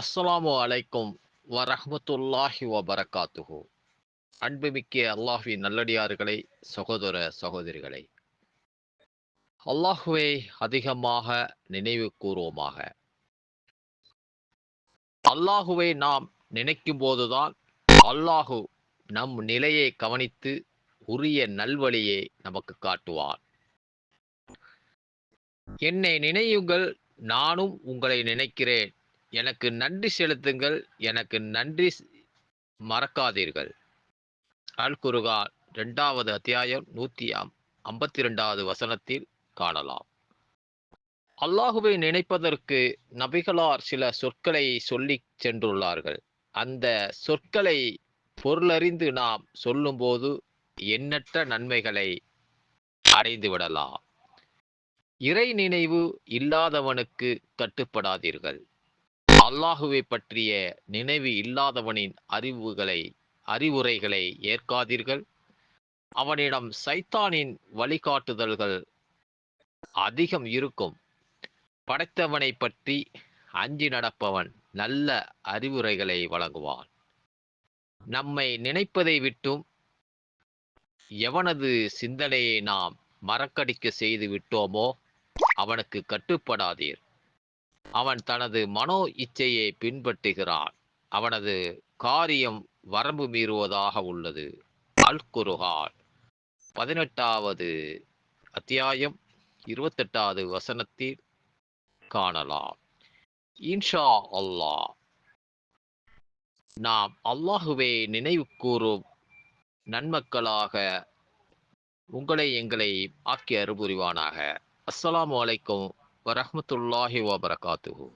அஸ்ஸலாமு அலைக்கும் வரஹ்மத்துல்லாஹி வபரகாத்துஹு. அன்புமிக்க அல்லாஹி நல்லடியார்களை சகோதர சகோதரிகளை. அல்லாஹுவை அதிகமாக நினைவு கூறுவோமாக. அல்லாஹுவை நாம் நினைக்கும் போதுதான் அல்லாஹு நம் நிலையை கவனித்து உரிய நல்வழியை நமக்கு காட்டுவான். என்னை நினையுங்கள் நானும் உங்களை நினைக்கிறேன். எனக்கு நன்றி செலுத்துங்கள் எனக்கு நன்றி மறக்காதீர்கள். அல் குருகான் இரண்டாவது அத்தியாயம் நூத்தி ஐம்பத்தி ரெண்டாவது வசனத்தில் காணலாம். அல்லாஹுவை நினைப்பதற்கு நபிகளார் சில சொற்களை சொல்லி சென்றுள்ளார்கள். அந்த சொற்களை பொருளறிந்து நாம் சொல்லும்போது எண்ணற்ற நன்மைகளை அடைந்து விடலாம். இறை நினைவு இல்லாதவனுக்கு கட்டுப்படாதீர்கள். அல்லாஹுவை பற்றிய நினைவு இல்லாதவனின் அறிவுகளை அறிவுரைகளை ஏற்காதீர்கள். அவனிடம் சைத்தானின் வழிகாட்டுதல்கள் அதிகம் இருக்கும். படைத்தவனை பற்றி அஞ்சி நடப்பவன் நல்ல அறிவுரைகளை வழங்குவான். நம்மை நினைப்பதை விட்டும் எவனது சிந்தனையை நாம் மறக்கடிக்க செய்து விட்டோமோ அவனுக்கு கட்டுப்படாதீர். அவன் தனது மனோ இச்சையை பின்பற்றுகிறான். அவனது காரியம் வரம்பு மீறுவதாக உள்ளது. அல் குருஹான் பதினெட்டாவது அத்தியாயம் இருபத்தெட்டாவது வசனத்தில் காணலாம். இன்ஷா அல்லாஹ். நாம் அல்லாஹுவை நினைவு கூறும் நன்மக்களாக உங்களை எங்களை ஆக்கி அருபுரிவானாக அஸ்ஸலாமு அலைக்கும் வரஹ்மத்துல்லாஹி வபரகாத்துஹு